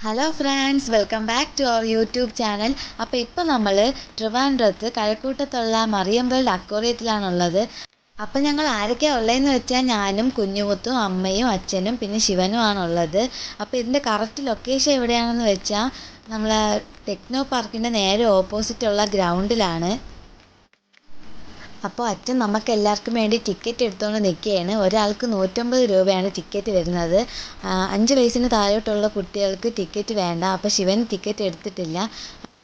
Hello friends welcome back to our YouTube channel അപ്പോൾ ഇപ്പോൾ നമ്മൾ ട്രിവാൻഡ്രത്ത് കഴക്കൂട്ടത്തുള്ള മറിയം വേൾഡ് അക്വോറിയത്തിലാണുള്ളത് അപ്പോൾ ഞങ്ങൾ ആരൊക്കെയാണ് ഉള്ളതെന്ന് വെച്ചാൽ ഞാനും കുഞ്ഞുമുത്തും അമ്മയും അച്ഛനും പിന്നെ ശിവനും ആണുള്ളത്. അപ്പോൾ ഇതിന്റെ കറക്റ്റ് ലൊക്കേഷൻ എവിടെയാണെന്ന് വെച്ചാൽ നമ്മൾ ടെക്നോ പാർക്കിന്റെ നേരെ ഓപ്പോസിറ്റുള്ള ഗ്രൗണ്ടിലാണ് അപ്പോൾ അച്ഛൻ നമുക്ക് എല്ലാവർക്കും വേണ്ടി ടിക്കറ്റ് എടുത്തുകൊണ്ട് നിൽക്കുകയാണ് ഒരാൾക്ക് നൂറ്റമ്പത് രൂപയാണ് ടിക്കറ്റ് വരുന്നത്. അഞ്ച് വയസ്സിന് താഴോട്ടുള്ള കുട്ടികൾക്ക് ടിക്കറ്റ് വേണ്ട. അപ്പോൾ ശിവൻ ടിക്കറ്റ് എടുത്തിട്ടില്ല.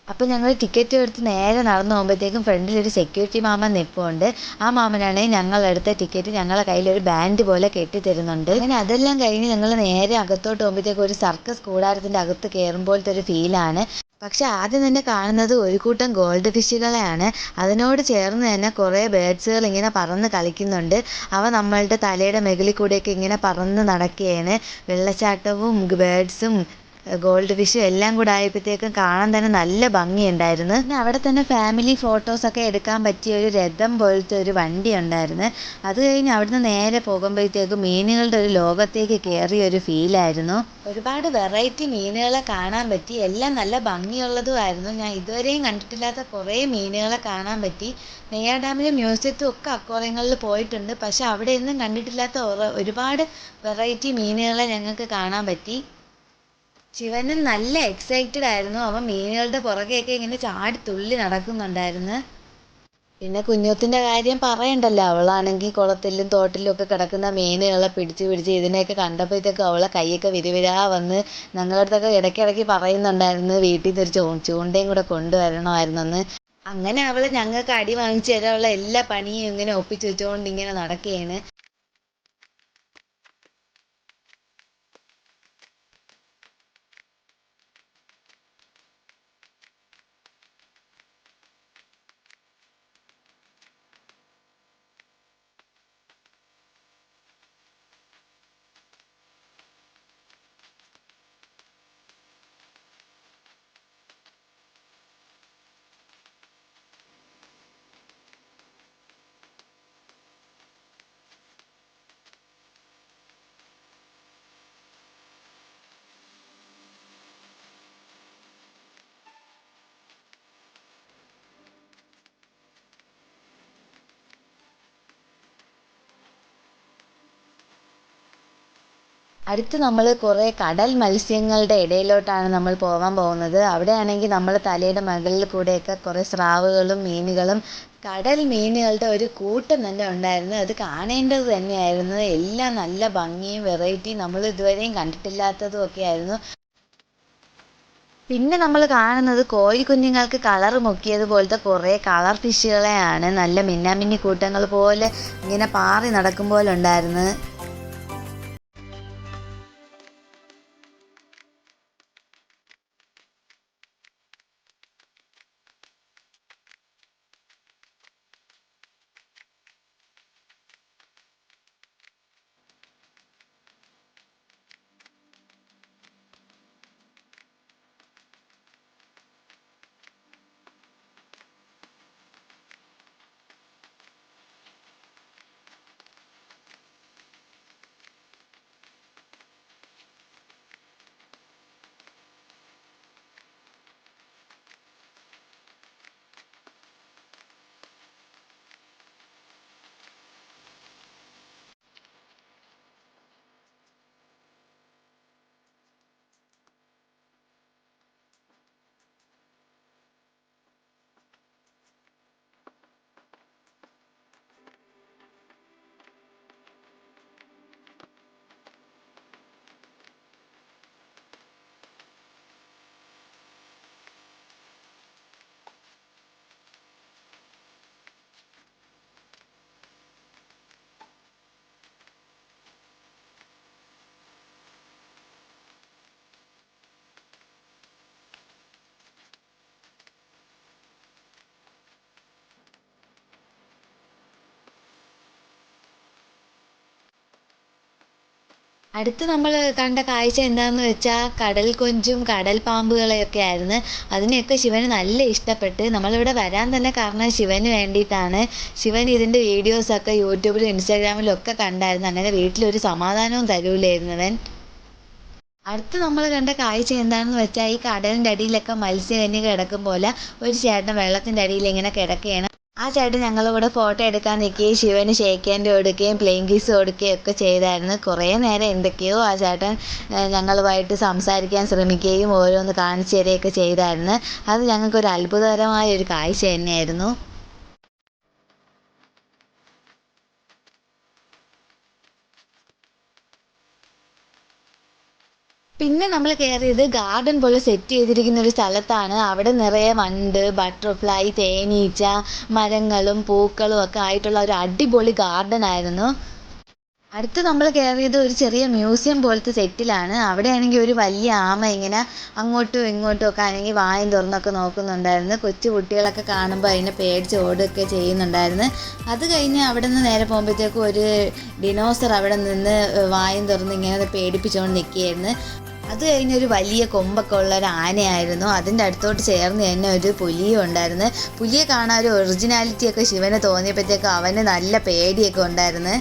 അപ്പോൾ ഞങ്ങൾ ടിക്കറ്റ് എടുത്ത് നേരെ നടന്നു പോകുമ്പോഴത്തേക്കും ഫ്രണ്ടിൽ ഒരു സെക്യൂരിറ്റി മാമൻ നിൽപ്പുണ്ട് ആ മാമനാണ് ഞങ്ങളെടുത്ത ടിക്കറ്റ് ഞങ്ങളെ കയ്യിൽ ഒരു ബാൻഡ് പോലെ കെട്ടി തരുന്നുണ്ട് അങ്ങനെ അതെല്ലാം കഴിഞ്ഞ് ഞങ്ങൾ നേരെ അകത്തോട്ട് പോകുമ്പോഴത്തേക്കും ഒരു സർക്കസ് കൂടാരത്തിന്റെ അകത്ത് കയറുമ്പോഴത്തെ ഒരു ഫീലാണ് പക്ഷെ ആദ്യം തന്നെ കാണുന്നത് ഒരു കൂട്ടം ഗോൾഡ് ഫിഷുകളെയാണ്. അതിനോട് ചേർന്ന് തന്നെ കുറേ ബേഡ്സുകൾ ഇങ്ങനെ പറന്ന് കളിക്കുന്നുണ്ട്. അവ നമ്മളുടെ തലയുടെ മുകളിൽ കൂടെയൊക്കെ ഇങ്ങനെ പറന്ന് നടക്കുകയാണ്. വെള്ളച്ചാട്ടവും ബേഡ്സും ഗോൾഡ് ഫിഷും എല്ലാം കൂടെ ആയപ്പോഴത്തേക്കും കാണാൻ തന്നെ നല്ല ഭംഗിയുണ്ടായിരുന്നു. പിന്നെ അവിടെ തന്നെ ഫാമിലി ഫോട്ടോസൊക്കെ എടുക്കാൻ പറ്റിയ ഒരു രഥം പോലത്തെ ഒരു വണ്ടി ഉണ്ടായിരുന്നു. അത് കഴിഞ്ഞ് അവിടുന്ന് നേരെ പോകുമ്പോഴത്തേക്കും മീനുകളുടെ ഒരു ലോകത്തേക്ക് കയറിയ ഒരു ഫീലായിരുന്നു ഒരുപാട് വെറൈറ്റി മീനുകളെ കാണാൻ പറ്റി. എല്ലാം നല്ല ഭംഗിയുള്ളതുമായിരുന്നു ഞാൻ ഇതുവരെയും കണ്ടിട്ടില്ലാത്ത കുറേ മീനുകളെ കാണാൻ പറ്റി. നെയ്യാർ ഡാമിലും മ്യൂസിയത്തും ഒക്കെ അക്കോറിയങ്ങളിൽ പോയിട്ടുണ്ട്. പക്ഷെ അവിടെ ഒന്നും കണ്ടിട്ടില്ലാത്ത ഒരുപാട് വെറൈറ്റി മീനുകളെ ഞങ്ങൾക്ക് കാണാൻ പറ്റി. ശിവനും നല്ല എക്സൈറ്റഡ് ആയിരുന്നു. അവൻ മീനുകളുടെ പുറകെയൊക്കെ ഇങ്ങനെ ചാടി തുള്ളി നടക്കുന്നുണ്ടായിരുന്നു. പിന്നെ കുഞ്ഞുത്തിന്റെ കാര്യം പറയണ്ടല്ലോ. അവളാണെങ്കിൽ കുളത്തിലും തോട്ടിലും ഒക്കെ കിടക്കുന്ന മീനുകളെ പിടിച്ച് പിടിച്ച് ഇതിനെയൊക്കെ കണ്ടപ്പോഴത്തേക്കും അവളെ കൈയൊക്കെ വിരുവിരാ വന്ന് ഞങ്ങളുടെ അടുത്തൊക്കെ ഇടയ്ക്കിടയ്ക്ക് പറയുന്നുണ്ടായിരുന്നു വീട്ടിൽ നിന്ന് ഒരു ചൂ ചൂണ്ടയും കൂടെ കൊണ്ടുവരണമായിരുന്നെന്ന്. അങ്ങനെ അവൾ ഞങ്ങൾക്ക് അടി വാങ്ങിച്ചു തരാനുള്ള എല്ലാ പണിയും ഇങ്ങനെ ഒപ്പിച്ച് വെച്ചുകൊണ്ട് ഇങ്ങനെ നടക്കുകയാണ്. അടുത്ത് നമ്മൾ കുറേ കടൽ മത്സ്യങ്ങളുടെ ഇടയിലോട്ടാണ് നമ്മൾ പോകാൻ പോകുന്നത്. അവിടെയാണെങ്കിൽ നമ്മൾ തലയുടെ മുകളിൽ കൂടെയൊക്കെ കുറേ സ്രാവുകളും മീനുകളും കടൽ മീനുകളുടെ ഒരു കൂട്ടം തന്നെ ഉണ്ടായിരുന്നു. അത് കാണേണ്ടത് തന്നെയായിരുന്നു. എല്ലാം നല്ല ഭംഗിയും വെറൈറ്റിയും നമ്മൾ ഇതുവരെയും കണ്ടിട്ടില്ലാത്തതും ഒക്കെ ആയിരുന്നു. പിന്നെ നമ്മൾ കാണുന്നത് കോഴി കുഞ്ഞുങ്ങൾക്ക് കളർ മുക്കിയതുപോലത്തെ കുറേ കളർ ഫിഷുകളെയാണ്. നല്ല മിന്നാമിന്നി കൂട്ടങ്ങൾ പോലെ ഇങ്ങനെ പാറി നടക്കും പോലെ ഉണ്ടായിരുന്നു അടുത്ത് നമ്മൾ കണ്ട കാഴ്ച എന്താണെന്ന് വെച്ചാൽ കടൽ കൊഞ്ചും കടൽ പാമ്പുകളെയൊക്കെ ആയിരുന്നു. അതിനെയൊക്കെ ശിവന് നല്ല ഇഷ്ടപ്പെട്ട് നമ്മളിവിടെ വരാൻ തന്നെ കാരണം ശിവന് വേണ്ടിയിട്ടാണ്. ശിവൻ ഇതിന്റെ വീഡിയോസൊക്കെ യൂട്യൂബിലും ഇൻസ്റ്റാഗ്രാമിലും ഒക്കെ കണ്ടായിരുന്നു. അങ്ങനെ വീട്ടിലൊരു സമാധാനവും തരൂലായിരുന്നു അവൻ. അടുത്ത് നമ്മൾ കണ്ട കാഴ്ച എന്താണെന്ന് വെച്ചാൽ ഈ കടലിന്റെ അടിയിലൊക്കെ മത്സ്യകന്യ കിടക്കും പോലെ ഒരു ചേട്ടൻ വെള്ളത്തിന്റെ അടിയിൽ ഇങ്ങനെ കിടക്കുകയാണ്. ആ ചേട്ടൻ ഞങ്ങളുടെ കൂടെ ഫോട്ടോ എടുക്കാൻ നിൽക്കുകയും ശിവന് ഷേക്ക് ഹാൻഡ് കൊടുക്കുകയും പ്ലെയിൻ കിസ് കൊടുക്കുകയും ഒക്കെ ചെയ്തായിരുന്നു. കുറേ നേരം എന്തൊക്കെയോ ആ ചേട്ടൻ ഞങ്ങളുമായിട്ട് സംസാരിക്കാൻ ശ്രമിക്കുകയും ഓരോന്ന് കാണിച്ചു തരികയൊക്കെ ചെയ്തായിരുന്നു. അത് ഞങ്ങൾക്കൊരു അത്ഭുതകരമായ ഒരു കാഴ്ച തന്നെയായിരുന്നു. പിന്നെ നമ്മൾ കയറിയത് ഗാർഡൻ പോലെ സെറ്റ് ചെയ്തിരിക്കുന്ന ഒരു സ്ഥലത്താണ്. അവിടെ നിറയെ വണ്ട് ബട്ടർഫ്ലൈ തേനീച്ച മരങ്ങളും പൂക്കളും ഒക്കെ ആയിട്ടുള്ള ഒരു അടിപൊളി ഗാർഡൻ ആയിരുന്നു. അടുത്ത് നമ്മൾ കയറിയത് ഒരു ചെറിയ മ്യൂസിയം പോലത്തെ സെറ്റിലാണ്. അവിടെയാണെങ്കിൽ ഒരു വലിയ ആമ ഇങ്ങനെ അങ്ങോട്ടും ഇങ്ങോട്ടും ഒക്കെ ആണെങ്കിൽ വായും തുറന്നൊക്കെ നോക്കുന്നുണ്ടായിരുന്നു. കൊച്ചു കുട്ടികളൊക്കെ കാണുമ്പോൾ അതിനെ പേടിച്ച് ഓടുകയൊക്കെ ചെയ്യുന്നുണ്ടായിരുന്നു. അത് കഴിഞ്ഞ് അവിടെ നിന്ന് നേരെ പോകുമ്പോഴത്തേക്കും ഒരു ഡിനോസർ അവിടെ നിന്ന് വായും തുറന്ന് ഇങ്ങനെ പേടിപ്പിച്ചുകൊണ്ട് നിൽക്കുകയായിരുന്നു അത് കഴിഞ്ഞ് ഒരു വലിയ കൊമ്പൊക്കെ ഉള്ള ഒരു ആനയായിരുന്നു. അതിന്റെ അടുത്തോട്ട് ചേർന്ന് തന്നെ ഒരു പുലിയും ഉണ്ടായിരുന്നു. പുലിയെ കാണാൻ ഒരു ഒറിജിനാലിറ്റിയൊക്കെ ശിവന് തോന്നിയപ്പോഴത്തേക്കും അവന് നല്ല പേടിയൊക്കെ ഉണ്ടായിരുന്നു.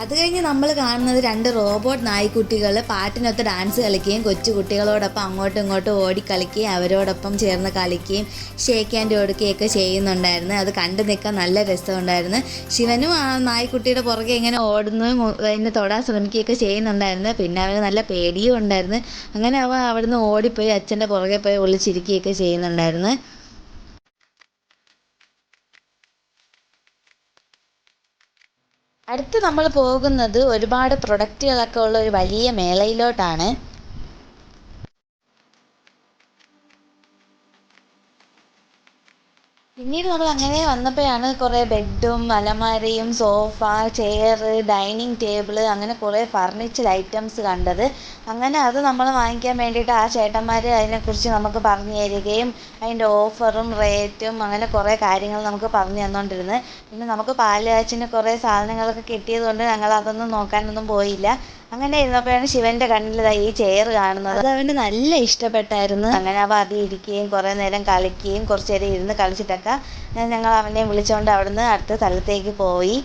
അത് കഴിഞ്ഞ് നമ്മൾ കാണുന്നത് രണ്ട് റോബോട്ട് നായ്ക്കുട്ടികൾ പാട്ടിനൊത്ത് ഡാൻസ് കളിക്കുകയും കൊച്ചു കുട്ടികളോടൊപ്പം അങ്ങോട്ടും ഇങ്ങോട്ടും ഓടി കളിക്കുകയും അവരോടൊപ്പം ചേർന്ന് കളിക്കുകയും ഷേക്ക് ഹാൻഡ് ഓടുക്കുകയൊക്കെ ചെയ്യുന്നുണ്ടായിരുന്നു. അത് കണ്ടു നിൽക്കാൻ നല്ല രസമുണ്ടായിരുന്നു. ശിവനും ആ നായ്ക്കുട്ടിയുടെ പുറകെ ഇങ്ങനെ ഓടുന്നു അതിനെ തൊടാൻ ശ്രമിക്കുകയൊക്കെ ചെയ്യുന്നുണ്ടായിരുന്നു. പിന്നെ അവന് നല്ല പേടിയും ഉണ്ടായിരുന്നു. അങ്ങനെ അവൻ അവിടുന്ന് ഓടിപ്പോയി അച്ഛന്റെ പുറകെ പോയി ഒളിച്ചിരിക്കുകയൊക്കെ ചെയ്യുന്നുണ്ടായിരുന്നു. അടുത്ത് നമ്മൾ പോകുന്നത് ഒരുപാട് പ്രൊഡക്റ്റുകളൊക്കെ ഉള്ള ഒരു വലിയ മേളയിലോട്ടാണ്. പിന്നീട് നമ്മൾ അങ്ങനെ വന്നപ്പോഴാണ് കുറേ ബെഡും അലമാരയും സോഫ ചെയർ ഡൈനിങ് ടേബിൾ അങ്ങനെ കുറേ ഫർണിച്ചർ ഐറ്റംസ് കണ്ടത്. അങ്ങനെ അത് നമ്മൾ വാങ്ങിക്കാൻ വേണ്ടിയിട്ട് ആ ചേട്ടന്മാർ അതിനെക്കുറിച്ച് നമുക്ക് പറഞ്ഞു തരികയും അതിന്റെ ഓഫറും റേറ്റും അങ്ങനെ കുറേ കാര്യങ്ങൾ നമുക്ക് പറഞ്ഞു തന്നുകൊണ്ടിരുന്നു പിന്നെ നമുക്ക് പാൽ കാച്ചിന് കുറേ സാധനങ്ങളൊക്കെ കിട്ടിയത് കൊണ്ട് ഞങ്ങൾ അതൊന്നും നോക്കാനൊന്നും പോയില്ല. അങ്ങനെ ഇരുന്നപ്പോഴാണ് ശിവന്റെ കണ്ണിൽ ഈ ചെയർ കാണുന്നത്. അത് അവന് നല്ല ഇഷ്ടപ്പെട്ടായിരുന്നു. അങ്ങനെ അവ അതിൽ ഇരിക്കുകയും കുറേ നേരം കളിക്കുകയും കുറച്ച് നേരം ഇരുന്ന് കളിച്ചിട്ടൊക്കെ ഞങ്ങൾ അവനെ വിളിച്ചുകൊണ്ട് അവിടുന്ന് അടുത്ത സ്ഥലത്തേക്ക് പോയി.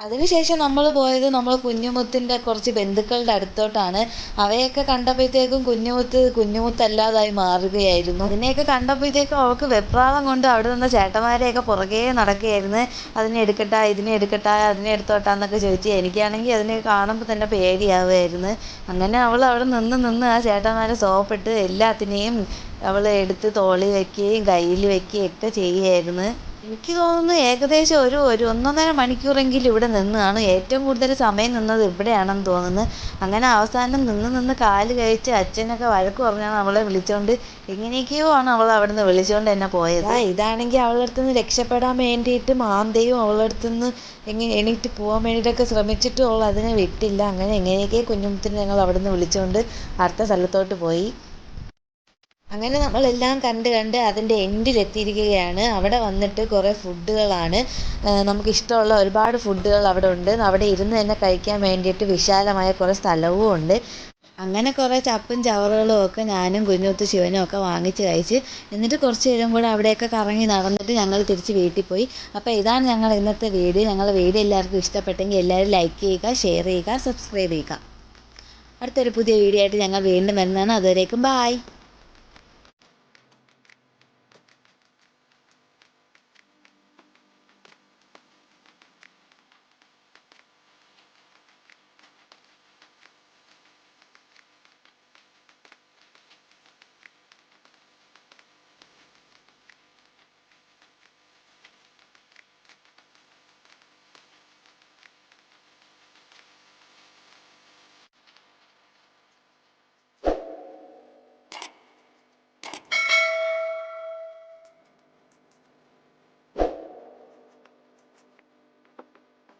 അതിനുശേഷം നമ്മൾ പോയത് നമ്മൾ കുഞ്ഞുമുത്തിന്റെ കുറച്ച് ബന്ധുക്കളുടെ അടുത്തോട്ടാണ്. അവയൊക്കെ കണ്ടപ്പോഴത്തേക്കും കുഞ്ഞുമുത്ത് കുഞ്ഞുമുത്തല്ലാതായി മാറുകയായിരുന്നു. അതിനെയൊക്കെ കണ്ടപ്പോഴത്തേക്കും അവൾക്ക് വെപ്രാളം കൊണ്ട് അവിടെ നിന്ന് ചേട്ടന്മാരെയൊക്കെ പുറകെ നടക്കുകയായിരുന്നു. അതിനെ എടുക്കട്ടാ ഇതിനെ എടുക്കട്ടാ അതിനെ എടുത്തോട്ടാന്നൊക്കെ ചോദിച്ച് എനിക്കാണെങ്കിൽ അതിനെ കാണുമ്പോൾ തന്നെ പേടിയാവുമായിരുന്നു. അങ്ങനെ അവൾ അവിടെ നിന്ന് നിന്ന് ആ ചേട്ടന്മാരെ സോപ്പിട്ട് എല്ലാത്തിനെയും അവൾ എടുത്ത് തോളിൽ വയ്ക്കുകയും കയ്യിൽ വയ്ക്കുകയും ഒക്കെ ചെയ്യുമായിരുന്നു. എനിക്ക് തോന്നുന്നു ഏകദേശം ഒരു ഒരു ഒന്നൊന്നര മണിക്കൂറെങ്കിലും ഇവിടെ നിന്നതാണ് ഏറ്റവും കൂടുതൽ സമയം നിന്നത് ഇവിടെയാണെന്ന് തോന്നുന്നു. അങ്ങനെ അവസാനം നിന്ന് നിന്ന് കാൽ കഴിച്ച് അച്ഛനൊക്കെ വഴക്ക് പറഞ്ഞാണ് അവളെ വിളിച്ചുകൊണ്ട് എങ്ങനെയൊക്കെയോ ആണ് അവൾ അവിടെ നിന്ന് വിളിച്ചുകൊണ്ട് തന്നെ പോയത് ഇതാണെങ്കിൽ അവളുടെ അടുത്ത് നിന്ന് രക്ഷപ്പെടാൻ വേണ്ടിയിട്ട് മാന്തയും അവളുടെ അടുത്ത് നിന്ന് എങ്ങനെ എണീറ്റ് പോകാൻ വേണ്ടിയിട്ടൊക്കെ ശ്രമിച്ചിട്ടും അവൾ അതിനെ വിട്ടില്ല. അങ്ങനെ എങ്ങനെയൊക്കെ കുഞ്ഞുമുത്തിനെ ഞങ്ങൾ അവിടെ നിന്ന് വിളിച്ചുകൊണ്ട് അടുത്ത സ്ഥലത്തോട്ട് പോയി. അങ്ങനെ നമ്മളെല്ലാം കണ്ട് കണ്ട് അതിന്റെ എൻഡിലെത്തിയിരിക്കുകയാണ്. അവിടെ വന്നിട്ട് കുറേ ഫുഡുകളാണ്. നമുക്ക് ഇഷ്ടമുള്ള ഒരുപാട് ഫുഡുകൾ അവിടെ ഉണ്ട്. അവിടെ ഇരുന്ന് തന്നെ കഴിക്കാൻ വേണ്ടിയിട്ട് വിശാലമായ കുറേ സ്ഥലവും ഉണ്ട്. അങ്ങനെ കുറേ ചപ്പും ചവറുകളും ഒക്കെ ഞാനും കുഞ്ഞുത്ത് ശിവനും ഒക്കെ വാങ്ങിച്ച് കഴിച്ച് എന്നിട്ട് കുറച്ച് നേരം കൂടെ അവിടെയൊക്കെ കറങ്ങി നടന്നിട്ട് ഞങ്ങൾ തിരിച്ച് വീട്ടിൽ പോയി. അപ്പോൾ ഇതാണ് ഞങ്ങൾ ഇന്നത്തെ വീഡിയോ. ഞങ്ങളുടെ വീഡിയോ എല്ലാവർക്കും ഇഷ്ടപ്പെട്ടെങ്കിൽ എല്ലാവരും ലൈക്ക് ചെയ്യുക ഷെയർ ചെയ്യുക സബ്സ്ക്രൈബ് ചെയ്യുക. അടുത്തൊരു പുതിയ വീഡിയോ ആയിട്ട് ഞങ്ങൾ വീണ്ടും വരുന്നതാണ്. അതുവരേക്കും ബായ്